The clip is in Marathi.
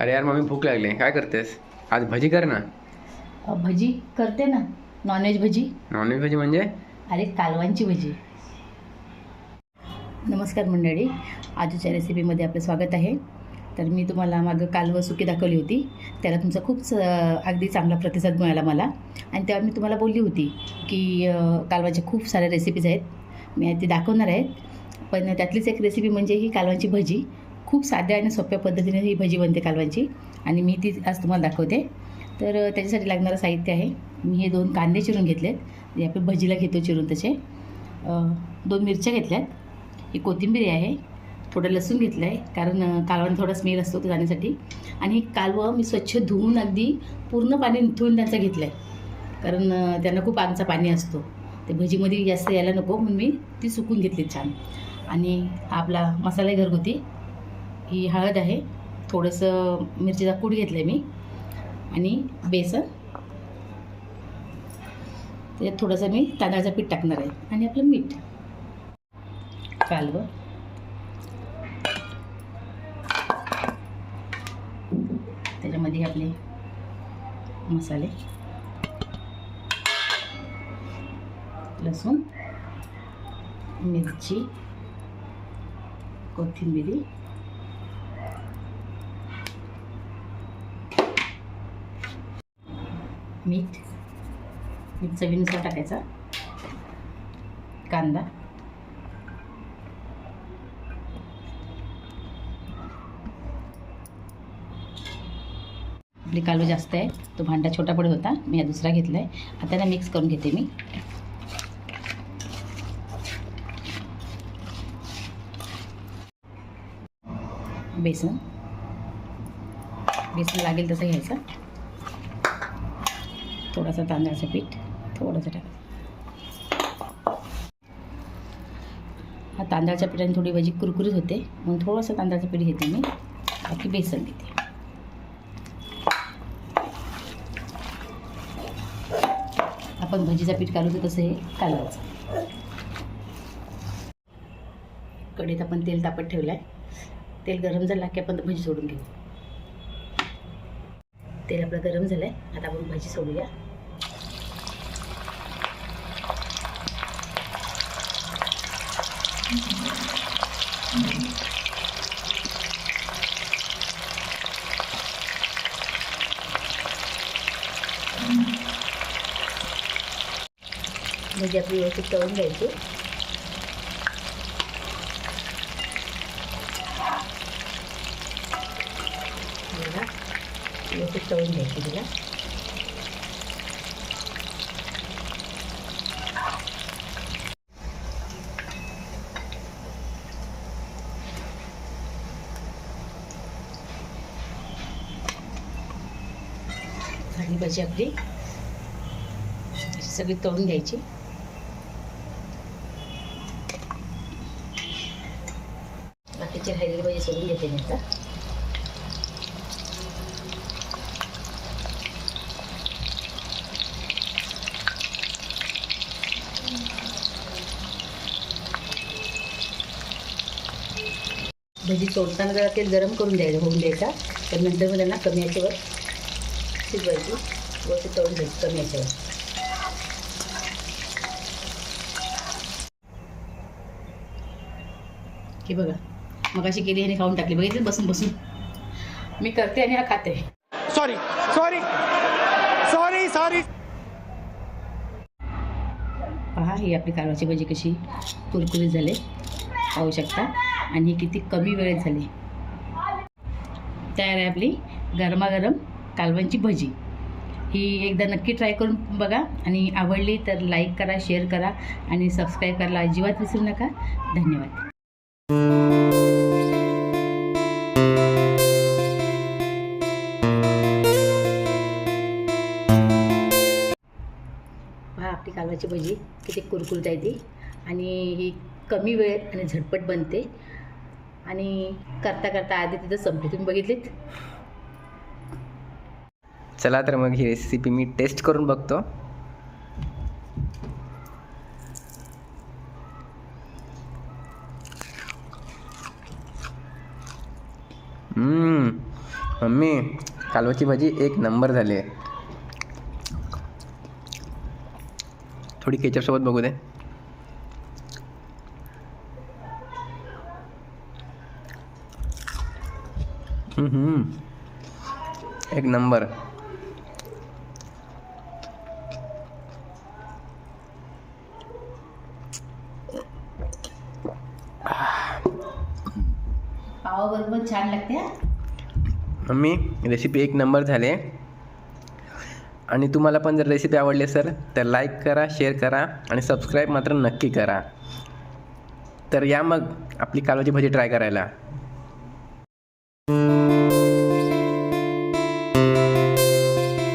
अरे यार मम्मी भूक लागली. काय करतेस? आज भजी कर ना. अ, भजी करते ना. नॉनव्हेज भजी. नॉनव्हेज भजी म्हणजे? अरे कालवांची भजी. नमस्कार मंडळी. आजच्या रेसिपीमध्ये आपलं स्वागत आहे. तर मी तुम्हाला मागं कालवं सुकी दाखवली होती. त्याला तुमचा खूप स- अगदी चांगला प्रतिसाद मिळाला मला. आणि तेव्हा मी तुम्हाला बोलली होती की अ, कालवाच्या खूप साऱ्या रेसिपीज आहेत. मी ती दाखवणार आहेत पण त्यातलीच एक रेसिपी म्हणजे ही कालवांची भजी. खूप साध्या आणि सोप्या पद्धतीने ही भजी बनते कालवांची आणि मी ती आज तुम्हाला दाखवते. तर त्याच्यासाठी लागणारं साहित्य आहे. मी हे दोन कांदे चिरून घेतलेत. म्हणजे जे आपण भजीला घेतो चिरून तसे दोन मिरच्या घेतल्यात. ही कोथिंबीर आहे. थोडं लसूण घेतलं आहे कारण कालवाने कालवण थोडा स्मेल असतो तो जाण्यासाठी. आणि हे कालवं मी स्वच्छ धुवून अगदी पूर्ण पाणी निथळून त्यांचं घेतलं आहे कारण त्यांना खूप आमचा पाणी असतो. ते भजीमध्ये जास्त यायला नको. म्हणून मी ती सुकून घेतली छान. आणि आपला मसाला घरगुती. ही हळद आहे. थोडंसं मिरचीचा कूट घेतलं आहे मी. आणि बेसन. त्याच्यात थोडंसं मी तांदळाचं पीठ टाकणार आहे. आणि आपलं मीठ. कालवं. त्याच्यामध्ये आपले मसाले. लसूण. मिरची. कोथिंबिरी. मीठ मीठ चवीनुसार टाकायचा कांदा. आपली कालू जास्त आहे तो भांडा छोटा पडत होता मी हा दुसरा घेतला आहे आता ना मिक्स करून घेते मी. बेसन. बेसन लागेल तसं घ्यायचं. थोडासा तांदळाचं पीठ थोडंसं टाकायचं हा तांदळाच्या पिठाने थोडी भाजी कुरकुरीत होते. म्हणून थोडंसं तांदळाचं पीठ घेते मी. बाकी बेसन घेते आपण भजीचं पीठ काढू तसं हे कालवायचं कढईत आपण तेल तापत ठेवलं आहे तेल गरम झालं की आपण भजी सोडून घेऊ. तेल आपलं गरम झालं आहे आता आपण भाजी सोडूया. म्हणजे आपली व्यवस्थित तळून घ्यायची बघा व्यवस्थित तळून घ्यायची तिला. आणि भाजी आपली. सगळी तळून घ्यायची. बाकीची राहिलेली भाजी सोडून घेते मी आता. म्हणजे भजी सोडताना जरा तेल गरम करून द्यायचं होऊन द्यायचा. तर नंतर मग त्यांना कमी याच्यावर शिजवायची व्यवस्थित तळून घ्यायची कमी याच्यावर. हे बघा मग अशी केली आणि खाऊन टाकली. बघितली बसून बसून. मी करते आणि हा खाते. सॉरी सॉरी सॉरी सॉरी पहा ही आपली कारवाची भाजी कशी कुरकुरीत झाले पाहू शकता. आणि ही किती कमी वेळेत झाली. तयार आहे आपली गरमागरम कालवांची भजी. ही एकदा नक्की ट्राय करून बघा. आणि आवडली तर लाईक करा शेअर करा. आणि सबस्क्राईब करायला अजिबात विसरू नका. धन्यवाद. तांदळाची भजी किती कुरकुरीत आहे ती. आणि ही कमी वेळेत आणि झटपट बनते. आणि करता करता आधी तिथं संपली. तुम्ही बघितलीत? चला तर मग ही रेसिपी मी टेस्ट करून बघतो. मम्मी कालवाची भाजी एक नंबर झाली आहे. थोडी केचपसोबत बघू दे. एक नंबर पावाबरोबर छान लागते. मम्मी रेसिपी एक नंबर झाले आणि तुम्हाला पण जर रेसिपी आवडली सर तर लाईक करा शेअर करा आणि सबस्क्राईब मात्र नक्की करा. तर या मग आपली कालवाची भाजी ट्राय करायला.